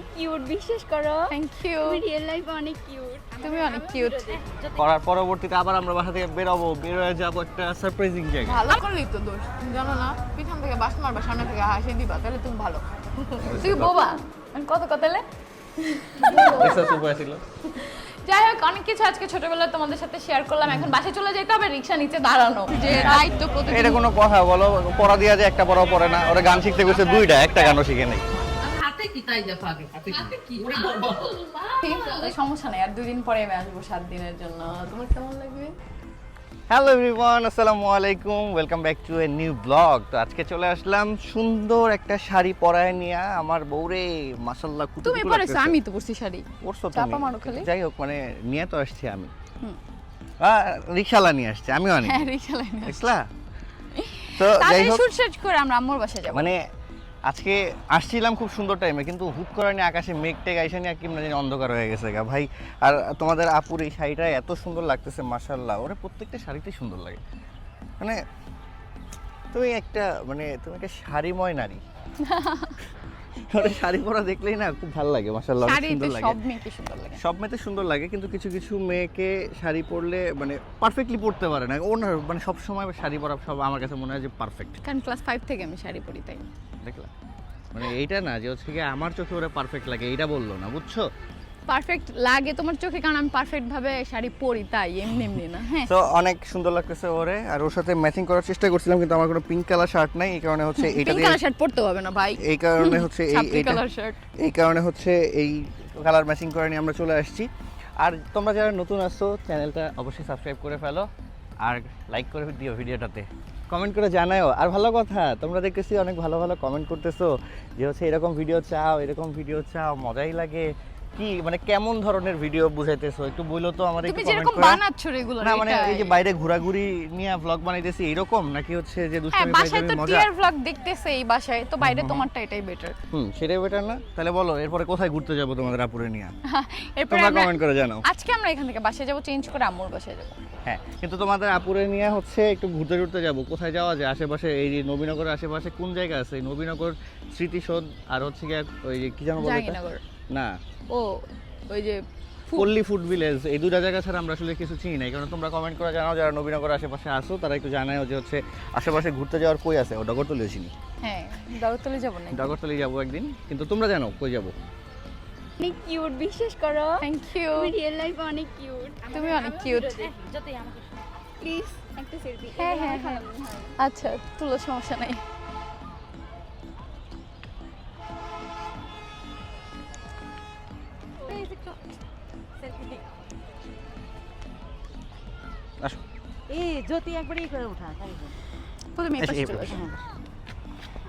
অনেক কিউট বিশ্বাস করো। থ্যাংক ইউ তুমি রিয়েল লাইফ অনেক কিউট তুমি অনেক কিউট করার পরবর্তীতে আবার আমরা বাসা থেকে বেরোবো বের হয়ে যাব একটা সারপ্রাইজিং জায়গা ভালো করলেই তো দোষ জানো না? পিছন থেকে বাস মারবা সামনে থেকে হাসি দিবা তাহলে তুমি ভালো। তুই বোবা? কত কথালে যাই হোক অনেক কিছু আজকে ছোটবেলায় তোমাদের সাথে শেয়ার করলাম। এখন বাসে চলে যেতে হবে রিক্সা নিচে দাঁড়ানো। যে দায়িত্ব প্রতিদিন। এটা কোনো কথা বলো পড়া দিয়া যে একটা পড়াও পড়ে না। ওরা গান শিখতে গেছে দুইটা একটা গানও শিখে নেই। হাতে কি তাই। দেখো আগে হাতে কি সমস্যা নেই আর দুই দিন পরে আমি আসব সাত দিনের জন্য। তোমার কেমন লাগবে? হ্যালো এভরিওয়ান আসসালামু আলাইকুম। Welcome back to a new blog তো আজকে চলে আসলাম সুন্দর একটা শাড়ি পরায় নিয়ে আমার বউরে মাসাল্লাহ কুতু তুমি পরেছো আমি তো পরছি শাড়ি। পরছো চাপা মারো খালি। যাই হোক মানে নিয়ে তো আসছি আমি। আহ, নিয়ে আসছে আমিও আনি। হ্যাঁ রিক্সা লাইনে দেখলা? তো যাই হোক। করে আমরা আম্মুর বাসায় যাব। মানে আজকে আসছিলাম খুব সুন্দর টাইমে কিন্তু হুট করে আকাশে মেঘ টেক আইসা নিয়ে কি মানে অন্ধকার হয়ে গেছে গা। ভাই, আর তোমাদের আপুর এই শাড়িটা এত সুন্দর লাগতেছে মাশাল্লাহ ওরা প্রত্যেকটা শাড়িতেই সুন্দর লাগে। মানে তুমি একটা মানে তুমি একটা শাড়িময় নারী। ওরা শাড়ি পরা দেখলেই না খুব ভালো লাগে মাশাআল্লাহ সুন্দর লাগে। সব মেয়েকে সুন্দর লাগে। সব মেয়েতে সুন্দর লাগে কিন্তু কিছু কিছু মেয়েকে শাড়ি পরলে মানে পারফেক্টলি পরতে পারে না। ওনার মানে সব সময় শাড়ি পরা সব আমার কাছে মনে হয় যে পারফেক্ট কারণ ক্লাস ফাইভ থেকে আমি শাড়ি পরি তাই দেখলা মানে এইটা না যে হচ্ছে কি আমার চোখে ওরা পারফেক্ট লাগে এইটা বলল না বুঝছ? পারফেক্ট লাগে তোমার চোখে কারণ আমি পারফেক্ট ভাবে শাড়ি পরি তাই এমনি এমনি না হ্যাঁ। তো অনেক সুন্দর লাগতেছে ওরে আর ওর সাথে ম্যাচিং করার চেষ্টা করছিলাম কিন্তু আমার কোনো পিঙ্ক কালার শার্ট নাই এই কারণে হচ্ছে এইটা পিঙ্ক কালার শার্ট পরতে হবে না ভাই। এই কারণে হচ্ছে এই কালার শার্ট এই কারণে হচ্ছে এই কালার ম্যাচিং করে নিয়ে আমরা চলে আসছি। আর তোমরা যারা নতুন আসছো চ্যানেলটা অবশ্যই সাবস্ক্রাইব করে ফেলো আর লাইক করে দিও ভিডিওটাতে। কমেন্ট করে জানাও আর ভালো কথা তোমরা দেখতেছি অনেক ভালো ভালো কমেন্ট করতেছো যে হচ্ছে এরকম ভিডিও চাও এরকম ভিডিও চাও মজাই লাগে। কি মানে কেমন ধরনের ভিডিও বুঝাইতেছো? একটু বইলো তো আমাদের তুমি যেরকম বানাচ্ছ রেগুলার না মানে এই যে বাইরে ঘোরাঘুরি নিয়ে ব্লগ বানাইতেছি এরকম? নাকি হচ্ছে যে হ্যাঁ দুষ্টামি বাসায় তো টিয়ার ভ্লগ দেখতেছে এই বাসায় তো বাইরে তোমারটা এটাই বেটার হুম সেটাই বেটার না? তাহলে বলো এরপরে কোথায় ঘুরতে যাব তোমাদের আপুরে নিয়ে? এরপরে তোমরা আমরা কমেন্ট করে জানাও। আজকে আমরা এখান থেকে বাসায় যাব চেঞ্জ করে আম্মুর বাসায় যাব। হ্যাঁ কিন্তু তোমাদের আপুরে নিয়ে হচ্ছে একটু ঘুরতে ঘুরতে যাব। কোথায় যাওয়া যায়? আশেপাশে এই যে নবীনগরের আশেপাশে কোন জায়গা আছে? নবীনগর স্মৃতিসৌধ আর হচ্ছে কি ওই যে কি জানো বলে এটা? জাহাঙ্গীরনগর। না। ও ওই যে। পল্লী ফুড ভিলেজ এই দুটা জায়গা ছাড়া আমরা আসলে কিছু চিনি নাই কারণ তোমরা কমেন্ট করে জানাও যারা নবীনগর আশেপাশে আসো তারা একটু জানাও যে হচ্ছে আশেপাশে ঘুরতে যাওয়ার কই আছে? ও ডগরতলি চিনি। হ্যাঁ দরতলে যাব না ডগরতলি যাব একদিন কিন্তু তোমরা জানো কই যাব। অনেক কিউট বিশ্বাস করো। থ্যাংক ইউ রিয়েল লাইফ অনেক কিউট তুমি অনেক কিউট প্লিজ একটা সেলফি হ্যাঁ, হ্যাঁ, হ্যাঁ। আচ্ছা তুলো সমস্যা নাই। আসো। এই জ্যোতি একবারই করে ওঠা প্রথমে।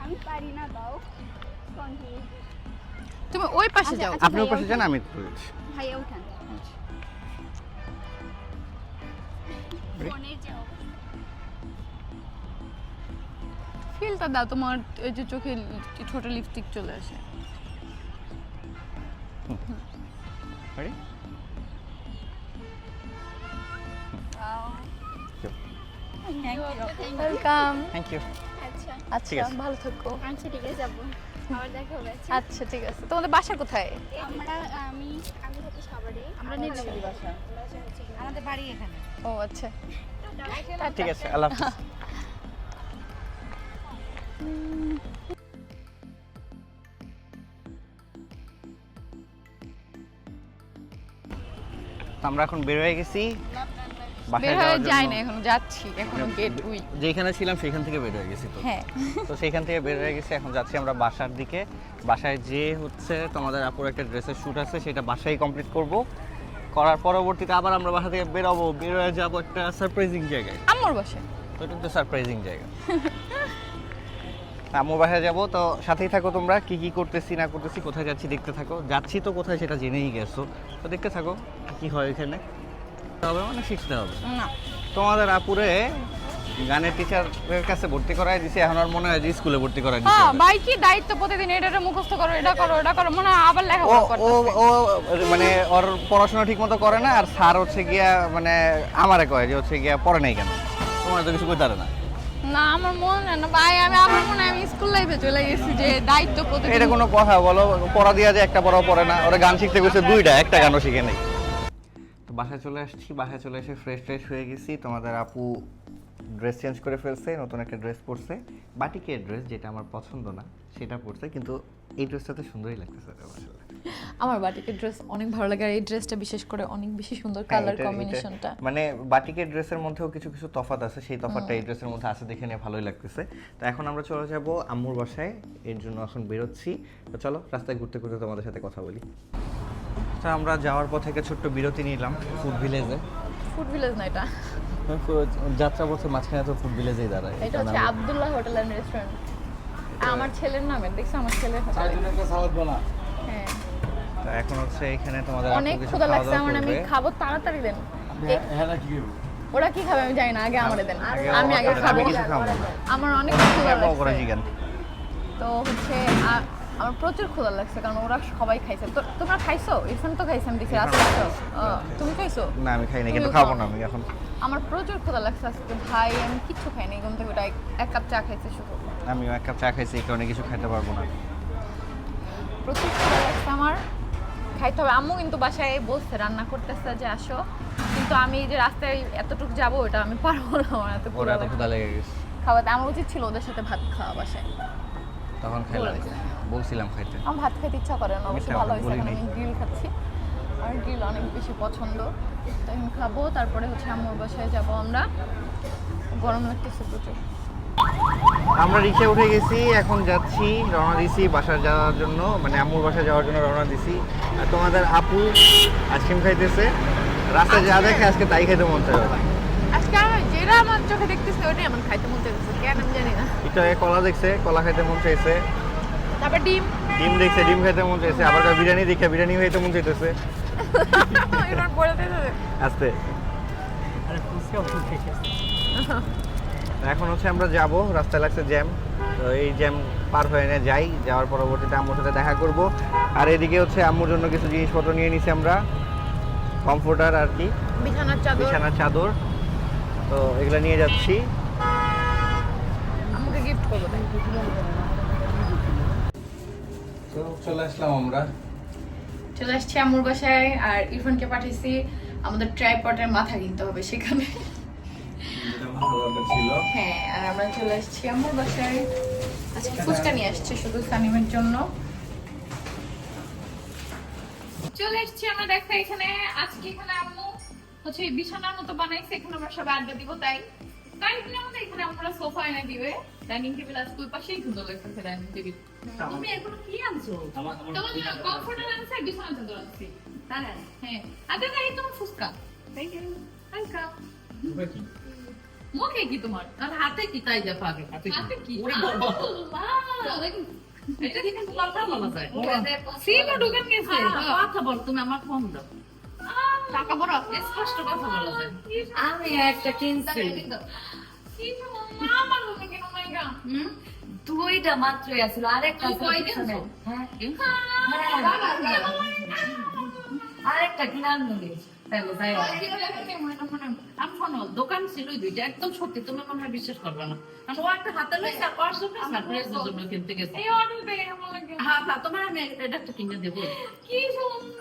আমি পারি না দাও। তুমি ওই পাশে আচ্ছা, যাও। আচ্ছা। আপনি পাশে যান আমি ভাইয়া উঠান। ফিলটা দাও তোমার ওই যে চোখে ছোট লিপস্টিক চলে আসে। Ready? ওয়েলকাম থ্যাংক ইউ আচ্ছা। আচ্ছা ভালো থাকো। আচ্ছা ঠিক আছে যাব। আবার দেখা হবে আচ্ছা। আচ্ছা ঠিক আছে। তোমাদের বাসা কোথায়? আমরা আমি আমি সাভারে। আমরা বাসা আমাদের বাড়ি এখানে। ও আচ্ছা। ঠিক আছে আল্লাহ হাফিজ। আমরা এখন বের হয়ে গেছি। বের হয়ে যাই না এখনও যাচ্ছি এখনও গেট উই যেখানে ছিলাম সেখান থেকে বের হয়ে গেছি তো। হ্যাঁ। তো সেখান থেকে বের হয়ে গেছি এখন যাচ্ছি আমরা বাসার দিকে। বাসায় যে হচ্ছে তোমাদের আপুর একটা ড্রেসের শ্যুট আছে সেটা বাসায় কমপ্লিট করব। করার পরবর্তীতে আবার আমরা বাসা থেকে বেরোবো বের হয়ে যাব একটা সারপ্রাইজিং জায়গায়। আম্মুর বাসায় তো এটা তো সারপ্রাইজিং জায়গা। আম্মুর বাসায় যাব তো সাথেই থাকো তোমরা কি কি করতেছি না করতেছি কোথায় যাচ্ছি দেখতে থাকো। যাচ্ছি তো কোথায় সেটা জেনেই গেছো। তো দেখতে থাকো কি হয় এখানে। হবে মানে শিখতে হবে। না। তোমাদের আপুরে গানের টিচারের কাছে ভর্তি করাই দিছে এখন আর মনে হয় যে স্কুলে ভর্তি করাই দিছে। হ্যাঁ ভাই কি দায়িত্ব প্রতিদিন? এটা এটা মুখস্থ করো এটা করো এটা করো মনে হয় আবার লেখাপড়া ও ও মানে ওর পড়াশোনা ঠিক মতো করে না আর স্যার হচ্ছে গিয়া মানে আমারে কয় যে হচ্ছে গিয়া পড়ে নাই কেন? তোমার তো কিছু কইতারে না। না আমার মনে না। ভাই আমি আমার মনে আমি স্কুল লাইফে চলে গেছি যে দায়িত্ব প্রতিদিন এটা কোনো কথা বলো পড়া দিয়া যে একটা পড়াও পড়ে না ওরা গান শিখতে গেছে দুইটা একটা গানও শিখে নেই। বাসায় চলে আসছি বাসায় চলে এসে ফ্রেশ ট্রেশ হয়ে গেছি। তোমাদের আপু ড্রেস চেঞ্জ করে ফেলছে নতুন একটা ড্রেস পরছে। বাটিকের ড্রেস যেটা আমার পছন্দ না সেটা পরছে কিন্তু এই ড্রেসটা তো সুন্দরই লাগতেছে আমার বাটিকের ড্রেস অনেক ভালো লাগে আর এই ড্রেসটা বিশেষ করে অনেক বেশি সুন্দর হ্যাঁ, কালার এটা- কম্বিনেশনটা মানে বাটিকের ড্রেসের মধ্যেও কিছু কিছু তফাৎ আছে সেই তফাৎটা এই ড্রেসের মধ্যে আছে দেখে নিয়ে ভালোই লাগতেছে। তো এখন আমরা চলে যাব আম্মুর বাসায় এর জন্য এখন বেরোচ্ছি। তো চলো রাস্তায় ঘুরতে ঘুরতে তোমাদের সাথে কথা বলি। তো আমরা যাওয়ার পথে একটা ছোট্ট বিরতি নিলাম ফুড ভিলেজে ফুড ভিলেজ না এটা। যাত্রা পথে মাঝখানে তো ফুড ভিলেজেই দাঁড়ায়। এটা হচ্ছে আব্দুল্লাহ হোটেল এন্ড রেস্টুরেন্ট আমার ছেলের নামে দেখছ আমার ছেলের হোটেল? হ্যাঁ। তো এখন হচ্ছে এখানে তোমাদের অনেক ক্ষুধা লাগছে আমার আমি খাব তাড়াতাড়ি দেন। এ- ওরা কি খাবে আমি জানি না আগে আমারে দেন। আমি আগে খাব। আমার অনেক ক্ষুধা লাগছে। তো হচ্ছে আ- আমার প্রচুর ক্ষুধা লাগছে কারণ ওরা সবাই খাইছে। তো তোমরা খাইছো? ইরফান তো খাইছে আমি দেখছি ইরফান রাস্তা তুমি খাইছো? না আমি খাই না কিন্তু খাব না আমি এখন। আমার প্রচুর ক্ষুধা লাগছে আজকে। ভাই আমি কিচ্ছু খাইনি ঘুম থেকে ওটা এক- কাপ চা খাইছে শুধু। আমি এক কাপ চা খাইছি এই কারণে কিছু খাইতে পারব না। প্রচুর ক্ষুধা লাগছে আমার। খাইতে হবে। আম্মু কিন্তু বাসায় বলছে রান্না করতেছে যে আসো। কিন্তু আমি যে রাস্তায় এতটুকু যাব ওটা আমি পারব না আমার এত ক্ষুধা এত ক্ষুধা লেগে গেছে। খাওয়াতে আমার উচিত ছিল ওদের সাথে ভাত খাওয়া বাসায়। তখন খাইলাম। বলছিলাম খাইতে। আমার ভাত খেতে ইচ্ছা করে না অবশ্য ভালো হয়েছে এখন আমি গ্রিল খাচ্ছি। আর গ্রিল অনেক বেশি পছন্দ। তো এখন খাব তারপরে হচ্ছে আম্মুর বাসায় যাব আমরা। গরম লাগতেছে প্রচুর। আমরা রিক্সা উঠে গেছি এখন যাচ্ছি রওনা দিছি বাসায় যাওয়ার জন্য মানে আম্মুর বাসায় যাওয়ার জন্য রওনা দিছি। আর তোমাদের আপু আইসক্রিম খাইতেছে। রাস্তায় যা দেখে আজকে তাই খেতে মন চাই ওরা। আজকে আমি যেটা আমার চোখে দেখতেছি ওটাই আমার খাইতে মন চাইতেছে। কেন আমি জানি না। এটা কলা দেখছে কলা খাইতে মন চাইছে। তারপর ডিম। ডিম দেখছে ডিম খাইতে মন চাইছে আবার বিরিয়ানি দেখে বিরিয়ানি খাইতে মন চাইতেছে। আস্তে। এখন হচ্ছে আমরা যাব রাস্তায় লাগছে জ্যাম। তো এই জ্যাম পার হয়ে না যাই যাওয়ার পরবর্তীতে আম্মুর সাথে দেখা করব। আর এদিকে হচ্ছে আম্মুর জন্য কিছু জিনিসপত্র নিয়ে নিছি আমরা। কমফোর্টার আর কি। বিছানার চাদর। বিছানার চাদর। তো এগুলো নিয়ে যাচ্ছি। আমাকে গিফট করব চলে আসলাম আমরা। চলে আসছি আম্মুর বাসায় আর ইরফানকে পাঠিয়েছি আমাদের ট্রাইপটের মাথা কিনতে হবে সেখানে। ছিল। হ্যাঁ আর আমরা চলে আসছি আম্মুর বাসায়। আজকে ফুচকা নিয়ে আসছে শুধু সানিমের জন্য। চলে এসেছি আমরা দেখো এখানে। আজকে এখানে আম্মু হচ্ছে বিছানার মতো বানাইছে এখানে আমরা সবাই আড্ডা দিব তাই। তাই এখানে আমাদের এখানে আমরা সোফা এনে দিবে। ডাইনিং টেবিল আছে ওই পাশেই সুন্দর লাগতেছে ডাইনিং টেবিল তুমি এগুলো কি আনছো? তোমার কমফোর্টার আনছে বিছানা চাদর আনছি। তাই হ্যাঁ। আচ্ছা তাই তোমার ফুচকা। থ্যাংক ইউ মুখে কি? তোমার? আর হাতে কি? তাই দেখো আগে হাতে কি? হাতে কি? ওরে বাবা। এটা দেখে কথা বলা যায় সিলও ঢুকেন গেছে। হ্যাঁ, কথা বল তুমি আমার ফোন দাও। টাকা বড় স্পষ্ট কথা বলা যায়। আমি একটা কিনছি। আমার মনে কেন নাই হুম? দুইটা মাত্রই আছিল আরেকটা কিনছো? হ্যাঁ হ্যাঁ। আরেকটা কিনার নগে তাহলে যাই হোক। দোকান ছিল দুইটা একদম সত্যি তুমি মনে হয় বিশ্বাস করবে না। কারণ ও একটা হাতে লইছে পাঁচশো টাকা ড্রেসের জন্য কিনতে গেছে। এই অর্ডার দেখে কেমন লাগে। হ্যাঁ হ্যাঁ তোমার আমি এটা একটা কিনে দেবো। কি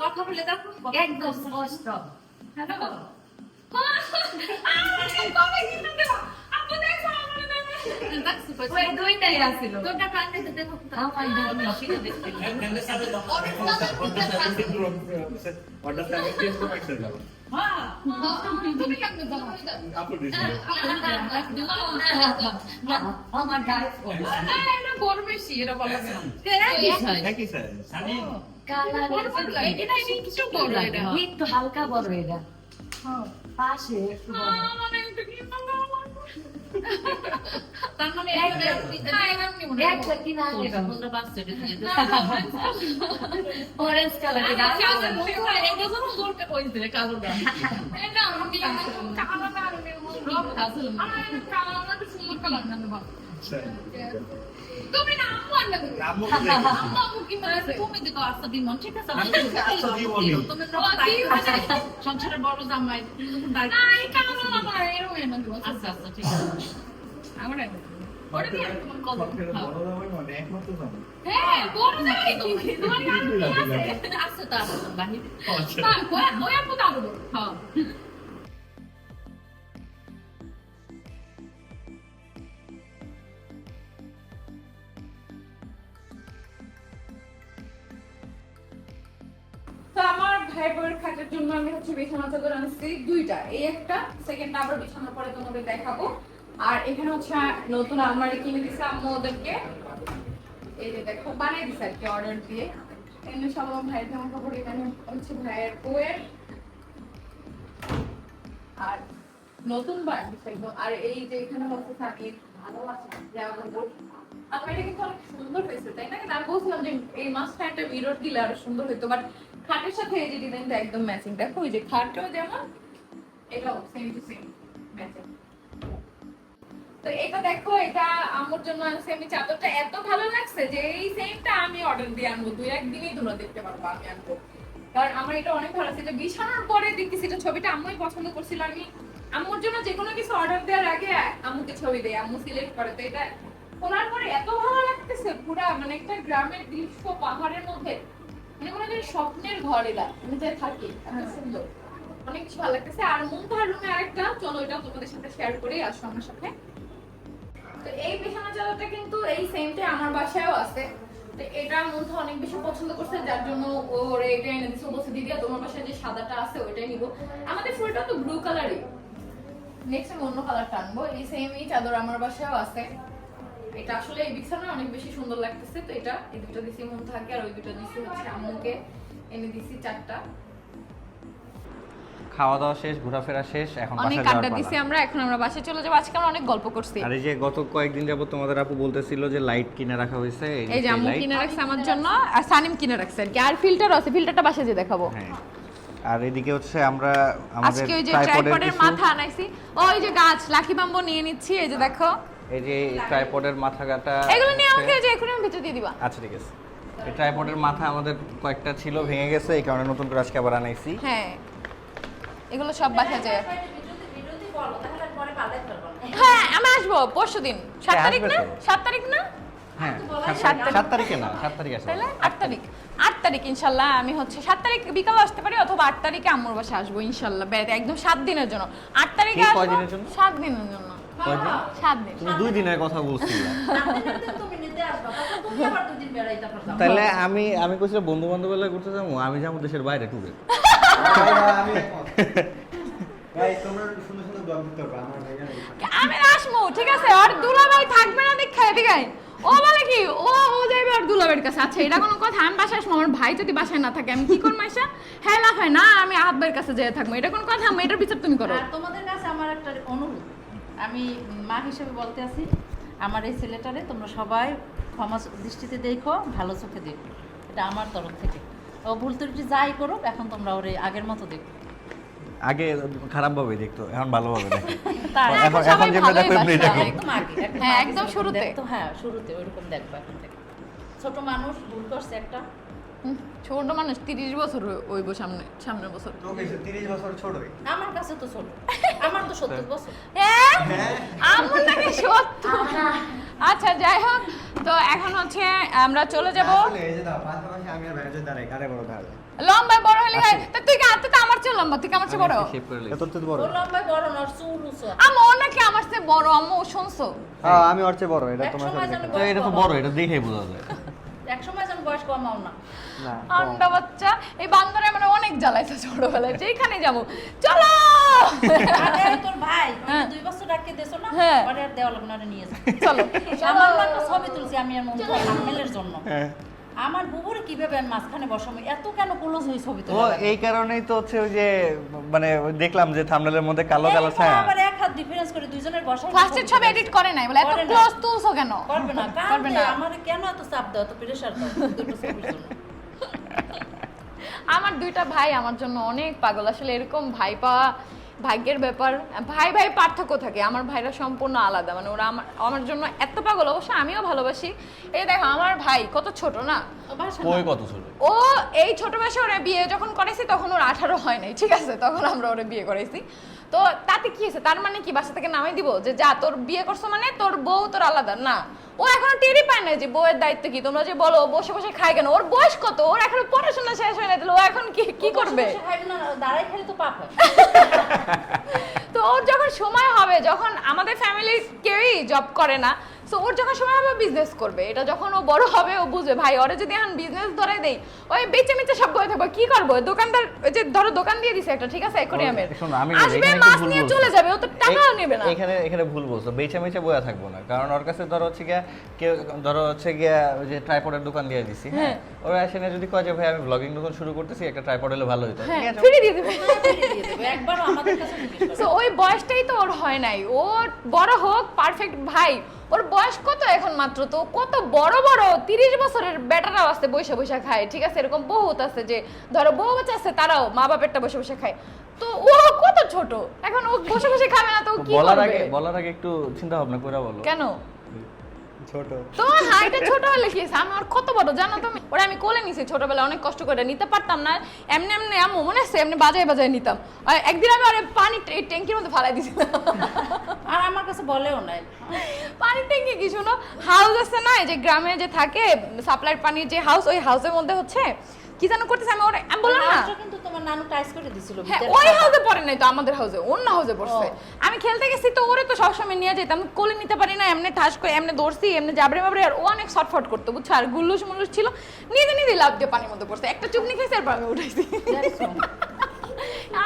কথা বলে দেখো একদম স্পষ্ট। হ্যালো কবে কিনতে দেব আপু দেখো আমার দেবে ওই দুইটাই আছিল। তোটা কানে দেখো আমার দাম কিনে দেখতে হ্যাঁ তুমি আমার এটা বলা এটা বড় এটা একটু হালকা বড় এটা পাশে একটু বড় মানে তার মানে একটা একটা কিনা এটা অরেঞ্জ কালার এটা তুমি না আম্মু আনলে আম্মু আম্মু কি মানে তুমি দিকে আস্তে দিন ঠিক আছে আচ্ছা, দিবনি। তুমি সংসারের বড় জামাই কালো না না এরকম এনে দেবো আচ্ছা আচ্ছা ঠিক আছে আমার আমি হ্যাঁ আমার ভাই খাটের জন্য আমি হচ্ছে বিছানা চাদর আনছি দুইটা। এই একটা সেকেন্ড আবার বিছানা পরে তোমাদের দেখাবো। আর এখানে হচ্ছে নতুন আলমারি কিনে দিছে আম্মু ওদেরকে। এই যে দেখো, বানিয়ে দিছে আর কি অর্ডার দিয়ে। এখানে সব আমার ভাইয়ের জামা কাপড় এখানে হচ্ছে ভাইয়ের বউয়ের। আর নতুন আর এই যে এখানে হচ্ছে সাকিব। জামা কাপড় আলমারিটা কিন্তু অনেক সুন্দর হয়েছে, তাই না? আমি বলছিলাম যে এই মাছটা একটা মিরর দিলে আরও সুন্দর হতো বাট খাটের সাথে এই যে ডিজাইনটা একদম ম্যাচিং দেখো ওই যে খাটটাও যেমন, এটাও সেম টু সেম ম্যাচিং তো এটা দেখো, এটা আমার জন্য আনছি। আমি চাদরটা এত ভালো লাগছে যে এই সেমটা আমি অর্ডার দিয়ে আনব। দুই একদিনই তোমরা দেখতে পারব আমি আনব। কারণ আমার এটা অনেক ভালো লাগছে। এটা বিছানার পরে দেখতেছি, এটা ছবিটা আম্মুই পছন্দ করছিল। আমি আম্মুর জন্য যে কোনো কিছু অর্ডার দেওয়ার আগে আম্মুকে ছবি দেয় আম্মু সিলেক্ট করে। তো এটা খোলার পরে এত ভালো লাগতেছে, পুরা মানে একটা গ্রামের দৃশ্য পাহাড়ের মধ্যে। মানে মনে হয় স্বপ্নের ঘর এটা আমি যে থাকি এত সুন্দর। অনেক কিছু ভালো লাগতেছে। আর মুন্তাহার রুমে আরেকটা চলো এটা তোমাদের সাথে শেয়ার করি আসো আমার সাথে। তো এই বিছানা চাদরটা কিন্তু এই সেমটা আমার বাসায়ও আছে। তো এটা মধ্যে অনেক বেশি পছন্দ করছে যার জন্য ওর এটা এনে দিচ্ছে বলছে দিদি তোমার বাসায় যে সাদাটা আছে ওইটাই নিব। আমাদের ফুলটা তো ব্লু কালারই নেক্সট আমি অন্য কালারটা আনব। এই সেম এই চাদর আমার বাসায়ও আছে। এটা আসলে এই বিছানা অনেক বেশি সুন্দর লাগতেছে তো এটা এই দুটো দিছি মন থাকে আর ওই দুটো দিছি হচ্ছে আম্মুকে। এনে দিছি চারটা। খাওয়া দাওয়া শেষ ঘোরাফেরা শেষ এখন অনেক বাসায় আড্ডা যাওয়ার দিছি আমরা এখন আমরা বাসায় চলে যাব। আজকে আমরা অনেক গল্প করছি। আর এই যে গত কয়েকদিন যাবত তোমাদের আপু বলতেছিল যে লাইট কিনে রাখা হয়েছে এই যে আম্মু কিনে রাখছে আমার জন্য আর সানিম কিনে রাখছে আর কি। আর ফিল্টার আছে ফিল্টারটা বাসায় যে দেখাবো। হ্যাঁ। আর এদিকে হচ্ছে আমরা আমাদের আজকে ওই যে ট্রাইপডের ট্রাইপডের মাথা আনাইছি। ওই যে গাছ লাকি বাম্বু নিয়ে নিচ্ছি এই যে দেখো। এই যে ট্রাইপডের মাথা কাটা এগুলো নিয়ে আমাকে যে এখনই আমি ভিতরে দিয়ে দিবা। আচ্ছা ঠিক আছে। এই ট্রাইপডের মাথা আমাদের কয়েকটা ছিল ভেঙে গেছে এই কারণে নতুন করে আজকে আবার আনাইছি। হ্যাঁ। এগুলো সব বাসায় যায় হ্যাঁ আমি আসব পরশু দিন। সাত তারিখ না? সাত তারিখ না? হ্যাঁ সাত সাত তারিখে না সাত তারিখে আসবে। আট তারিখ। আট তারিখ ইনশাল্লাহ আমি হচ্ছে সাত তারিখ বিকালে আসতে পারি অথবা আট তারিখে আম্মুর বাসায় আসব ইনশাল্লাহ। একদম সাত দিনের জন্য। আট তারিখে আসব? সাত দিনের জন্য। কয়দিন? সাত দিন। তুমি দুই দিনের কথা বলছিলে। তাহলে আমি আমি কইছিলাম বন্ধু বান্ধব ঘুরতে যাব আমি যাব দেশের বাইরে জানে আমি আসব ঠিক আছে আর দুলাভাই থাকবে না দেখ খাই দিগাই ও বলে কি ও ও যাইবে আর দুলাবের কাছে। আচ্ছা এটা কোনো কথা আমি বাসায় আসব আমার ভাই যদি বাসায় না থাকে আমি কি করব এসে হ্যাঁ লাফাই না আমি আব্বার কাছে যেয়ে থাকব এটা কোনো কথা আমি এটার বিচার তুমি করো। তোমাদের কাছে আমার একটা অনুরোধ। আমি মা হিসেবে বলতে আছি আমার এই ছেলেটারে তোমরা সবাই ক্ষমা দৃষ্টিতে দেখো ভালো চোখে দেখো। এটা আমার তরফ থেকে। ও ভুল ত্রুটি যাই করুক এখন তোমরা ওরে আগের মতো দেখো। আগে খারাপ ভাবে দেখতো এখন ভালোভাবে দেখে। তার এখন এখন যেমন দেখো এমনি দেখো। একদম আগে একদম হ্যাঁ, একদম শুরুতে। দেখতো, হ্যাঁ শুরুতে ওরকম দেখব এখন থেকে। ছোট মানুষ ভুল করছে একটা। ছোট মানুষ তিরিশ বছর ওই সামনে সামনের বছর। তিরিশ বছর ছোটই আমার কাছে তো ছোট। আমার তো সত্তর বছর। হ্যাঁ? আমার নাকি সত্য আচ্ছা যাই হোক তো এখন হচ্ছে আমরা চলে যাব। আসলে এই যে দাও পাশাপাশি আমি আর ভাইয়ের দাঁড়াই কারে বড় দাঁড়ায় লম্বা বড় হলে হয় তা তুই কি তুই তো আমার চেয়ে লম্বা তুই কি আমার চেয়ে বড়? তো বড়? ও লম্বায় বড় না চুল উঁচু। আমো ও নাকি আমার চেয়ে বড় আমো শুনছো? হ্যাঁ আমি ওর চেয়ে বড় এটা এক তোমার তো এটা তো বড় এটা দেখেই বোঝা যায়। এক সময় যেন বয়স কমাও না। আন্ডা বাচ্চা এই বান্দরে মানে অনেক জ্বালাইছে ছোটবেলায় যেখানে যাব। চলো! তোর ভাই হ্যাঁ। দুই বছর রাখতে দেছো না? হ্যাঁ। পরে আর দেওয়া লাগবে না নিয়ে যা চলো আমার একটা ছবি তুলছি আমি আর মনে থাম্বনেলের জন্য। হ্যাঁ। আমার বুবুরে কীভাবে মাঝখানে এত কেন ক্লোজ হয়ে ছবি তুলে এই কারণেই তো হচ্ছে ওই যে মানে দেখলাম যে থামনেলের মধ্যে কালো কালো ছায়া আবার এক হাত ডিফারেন্স করে দুইজনের বসাই ফার্স্টের ছবি এডিট করে নাই বলে এত ক্লোজ তুলছো কেন? করবে না। করবে না। আমার কেন এত চাপ দাও এত প্রেশার দাও? দুটো ছবির জন্য। আমার দুইটা ভাই আমার জন্য অনেক পাগল। আসলে এরকম ভাই পাওয়া ভাগ্যের ব্যাপার। ভাই ভাই পার্থক্য থাকে। আমার ভাইরা সম্পূর্ণ আলাদা। মানে ওরা আমার আমার জন্য এত পাগল। অবশ্য আমিও ভালোবাসি। এই দেখো আমার ভাই কত ছোট না? ও কত ছোট? ও এই ছোট বয়সে ওরা বিয়ে যখন করেছি তখন ওর আঠারো হয় নাই ঠিক আছে? তখন আমরা ওরা বিয়ে করেছি তো তাতে কি হয়েছে? তার মানে কি? বাসা থেকে নামাই দিব? যে যা তোর বিয়ে করছ মানে তোর বউ তোর আলাদা? না। ও এখনও টেরই পায় না যে বউয়ের দায়িত্ব কি? তোমরা যে বলো বসে বসে খায় কেন? ওর বয়স কত? ওর এখনও পড়াশোনা শেষ হয়ে না তাহলে ও এখন কি কি করবে? দাঁড়াই খেলে তো পাপ হয়। তো ওর যখন সময় হবে যখন আমাদের ফ্যামিলির কেউই জব করে না সো ওর যখন সময় হবে বিজনেস করবে। এটা যখন ও বড় হবে ও বুঝবে ভাই ওরে যদি এখন বিজনেস ধরে দেই ওই বেচে মেচে সব করে থাকব। কি করব? দোকানদার ওই যে ধরো দোকান দিয়ে দিছে একটা ঠিক আছে অ্যাকোরিয়ামের শোনো, আমি আসবে এখানে মাছ ভুল নিয়ে চলে যাবে ও তো টাকাও নেবে না। এখানে এখানে ভুল বলছো বেচা মেচা বয়া থাকব না। কারণ ওর কাছে ধরো হচ্ছে গিয়া কেউ ধরো হচ্ছে গিয়া ওই যে ট্রাইপডের দোকান দিয়ে দিছি হ্যাঁ? ওরা এসে না যদি কয় যে ভাই আমি ব্লগিং দোকান শুরু করতেছি একটা ট্রাইপড হলে ভালো হতো হ্যাঁ ঠিক আছে? ফ্রি দিয়ে দিবে। দিয়ে দেবে একবারও আমাদের কাছে তো ওই বয়সটাই তো ওর হয় নাই। ও বড় হোক পারফেক্ট ভাই ওর বয়স কত এখন মাত্র তো? কত বড় বড় তিরিশ বছরের বেটারাও আছে বসে বসে খায় ঠিক আছে? এরকম বহুত আছে যে ধরো বউ বাচ্চা আছে তারাও মা বাপেরটা বসে বসে খায়। তো ও কত ছোট? এখন ও বসে বসে খাবে না তো কি বলার আগে বলার আগে একটু চিন্তা ভাবনা করে বলো। কেন? ছোট। তো হাইটা ছোট হলে কি? আমার কত বড়? জানো তুমি ওরা আমি কোলে নিছি ছোটবেলা অনেক কষ্ট করে। নিতে পারতাম না। এমনি এমনি আম্মু মনে আছে? এমনি বাজায় বাজায় নিতাম। আর একদিন আমি আরে পানি ট্যাঙ্কির মধ্যে ফালাই দিছিলাম আর আমার কাছে বলেও নাই। পানির ট্যাঙ্কি কি শুনো? হাউস আছে না? যে গ্রামে যে থাকে সাপ্লাইর পানির যে হাউস ওই হাউসের মধ্যে হচ্ছে কি যেন করতেছে আমি ওরা আমি বললাম না? কিন্তু তোমার নানু টাইস করে দিছিল হ্যাঁ ওই। হাউসে পড়ে নাই তো আমাদের হাউসে অন্য হাউসে পড়ছে। আমি খেলতে গেছি তো ওরে তো সবসময় নিয়ে যেতাম কোলে নিতে পারি না এমনি ঠাস করে এমনি দৌড়ছি এমনি জাবরে বাবরে আর ও অনেক শর্টফট করতো বুঝছ? আর গুল্লুস মুল্লুস ছিল নিজে নিজে লাভ দিয়ে পানির মধ্যে পড়ছে। একটা চুপনি খেয়েছে এরপর আমি উঠাইছি।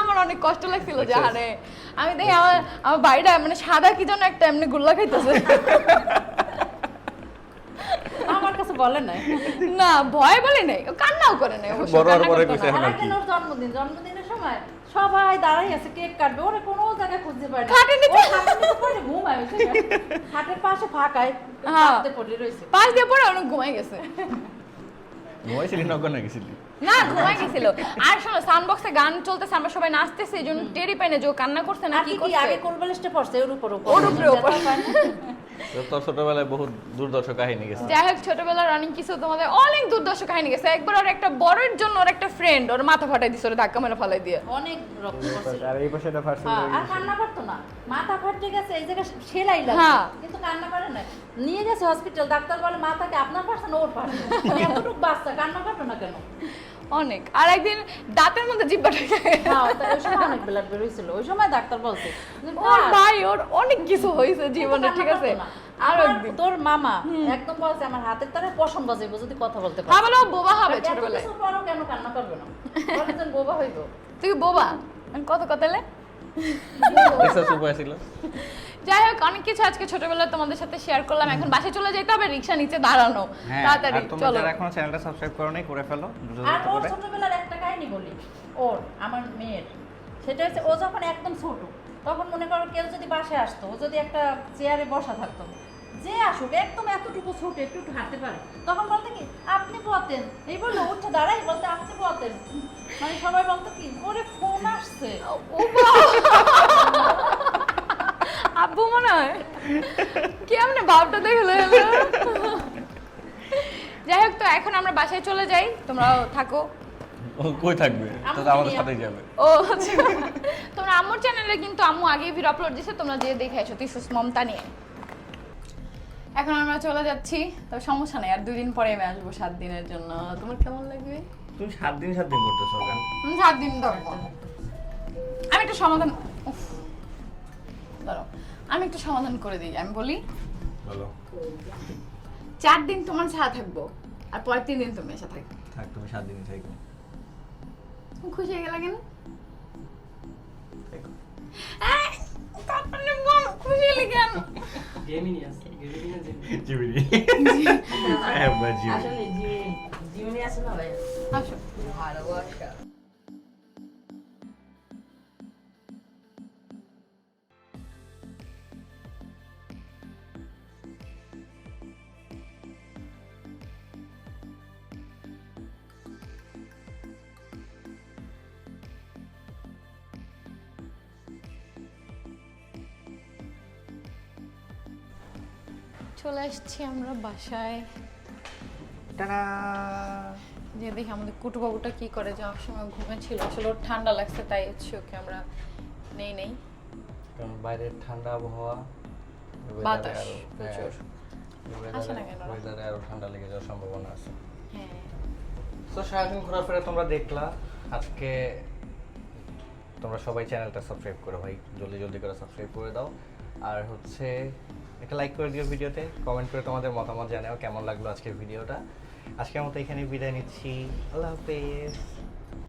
আমার অনেক কষ্ট লাগছিল যে আরে আমি দেখি আমার আমার বাড়িটা মানে সাদা কি যেন একটা এমনি গুল্লা খাইতেছে। বলে নাই। না ভয় বলে নাই ও কান্নাও করে নাই অবশ্য, বড় পরে কইছে। এখন আর কি? জন্মদিন? জন্মদিনের সময় সবাই দাঁড়াই আছে কেক কাটবে ওরা কোনো জায়গায় খুঁজতে পারে? ও পড়ে ঘুমায় পাশে ফাঁকায় হ্যাঁ। পড়ে রয়েছে। পাশ দিয়ে অনেক ঘুমাই গেছে। ঘুমাইছিলি না গেছিলি না ঘুমাই গেছিল। আর শোনো সাউন্ড বক্সে গান চলতেছে আমরা সবাই নাচতেছি এই জন্য টেরি পাই না যে ও কান্না করছে না কি আগে করছে। কোল বালিশটা পড়ছে? ওর উপর ওর উপরে, উপর। তো ছোটবেলায় বহুত দুর্দর্শ কাহিনী গেছে। যাই হোক ছোটবেলার অনেক কিছু তোমাদের অনেক দুর্দর্শ কাহিনী গেছে। একবার ওর একটা বড়ের জন্য ওর একটা ফ্রেন্ড ওর মাথা ফাটাই দিছে ওর ধাক্কা মেরে ফেলাই দিয়ে। অনেক রক্ত আর এই পাশে একটা ফার্স্ট হ্যাঁ, আর কান্না করতো না। মাথা ফাটে গেছে এই জায়গায় সেলাই হ্যাঁ। লাগে কিন্তু কান্না করে না নিয়ে গেছে হসপিটাল ডাক্তার বলে মাথাকে আপনার পারছে না ওর পারছে এতটুকু বাচ্চা কান্না করতো না কেন? অনেক। আর একদিন দাঁতের মধ্যে জিব্বা ঢুকে হ্যাঁ ওই সময় অনেক ব্লাড বের হয়েছিল। ওই সময় ডাক্তার বলছে ওর ভাই ওর অনেক কিছু হয়েছে জীবনে ঠিক আছে? আর তোর মামা একদম বলছে আমার হাতের তারে পশম বাজাইবো যদি কথা বলতে পারে। হ্যাঁ বলো বোবা হবে ছোটবেলায়। কেন কান্না করবে না? একজন বোবা হইব। তুই বোবা? কত কত কথালে দেখছ সুপার ছিল যাই হোক অনেক কিছু আজকে ছোটবেলায় তোমাদের সাথে শেয়ার করলাম। এখন বাসে চলে যেতে হবে রিক্সা নিচে দাঁড়ানো। হ্যাঁ তাড়াতাড়ি চলো। যারা এখনও চ্যানেলটা সাবস্ক্রাইব করো নাই করে ফেলো আর ওর ছোটবেলার একটা কাহিনী বলি। ওর আমার মেয়ের। সেটা হচ্ছে ও যখন একদম ছোট তখন মনে করো কেউ যদি বাসে আসতো ও যদি একটা চেয়ারে বসা থাকতো যে আসুক একদম এতটুকু ছোট একটু একটু হাঁটতে পারে। তখন বলতে কি আপনি বলতেন। এই বলল উঠে দাঁড়াই। বলতে আপনি বলতেন। মানে সবাই বলতো কি ওরে ফোন আসছে। ও আব্বু মনে হয় কেমনে ভাবটা দেখলে যাই হোক তো এখন আমরা বাসায় চলে যাই তোমরাও থাকো। ও কই থাকবে? তো আমাদের সাথেই যাবে। ও আচ্ছা। তোমরা আম্মুর চ্যানেলে কিন্তু আম্মু আগেই ভিডিও আপলোড দিছে তোমরা যে দেখে এসো তুই সুস্মমতা নিয়ে। এখন আমরা চলে যাচ্ছি। তবে সমস্যা নেই আর দুই দিন পরে আমি আসব সাত দিনের জন্য। তোমার কেমন লাগবে? তুমি সাত দিন সাত দিন করতেছো কেন? হুম, সাত দিন ধরবো আমি একটু সমাধান উফ, দাঁড়াও আমি একটু সমাধান করে দিই আমি বলি বলো। চার দিন তোমার ছাড়া থাকব আর পরের তিন দিন তুমি এসে থাকবে। থাক তুমি সাত দিন থাকো তুমি খুশি হয়ে গেলে কেন? থাকো। এই, তারপরে বল, খুশি হলে কেন? জিবিনি হ্যাঁ বা জিবিনি আসলে জীবনে আছে না ভাই আসো ভালোবাসা চলে আসছি আমরা বাসায়। যে দেখি আমাদের কুটুবাবুটা কি করে যাওয়ার সময় ঘুমেছিল আসলে ওর ঠান্ডা লাগছে তাই হচ্ছে ওকে আমরা নেই নেই। কারণ বাইরের ঠান্ডা আবহাওয়া বাতাস আরো- প্রচুর। আসে না কেন? weather-এ আরও ঠান্ডা লেগে যাওয়ার সম্ভাবনা আছে। হ্যাঁ। তো সারাদিন ঘোরাফেরা তোমরা দেখলা। আজকে তোমরা সবাই চ্যানেলটা সাবস্ক্রাইব করো ভাই। জলদি জলদি করে সাবস্ক্রাইব করে দাও। আর হচ্ছে একটা লাইক করে দিও ভিডিওতে কমেন্ট করে তোমাদের মতামত জানাও কেমন লাগল আজকের ভিডিওটা আজকের মতো এখানে বিদায় নিচ্ছি। আল্লাহ হাফেজ।